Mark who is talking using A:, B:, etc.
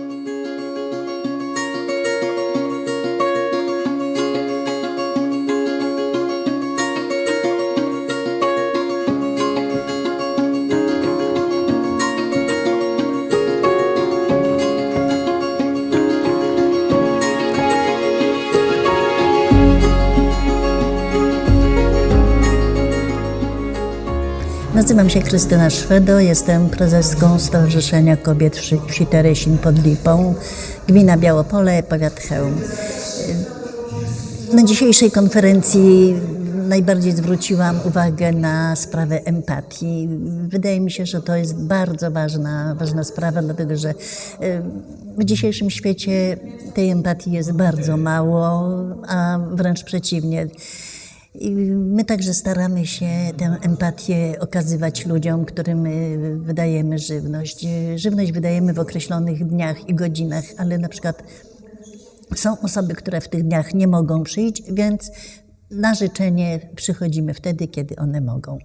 A: thank you Nazywam się Krystyna Szwedo, jestem prezeską Stowarzyszenia Kobiet Wsi Teresin pod Lipą, gmina Białopole, powiat Chełm. Na dzisiejszej konferencji najbardziej zwróciłam uwagę na sprawę empatii. Wydaje mi się, że to jest bardzo ważna, ważna sprawa, dlatego że w dzisiejszym świecie tej empatii jest bardzo mało, a wręcz przeciwnie. My także staramy się tę empatię okazywać ludziom, którym y, wydajemy żywność. Y, Żywność wydajemy w określonych dniach i godzinach, ale na przykład są osoby, które w tych dniach nie mogą przyjść, więc na życzenie przychodzimy wtedy, kiedy one mogą.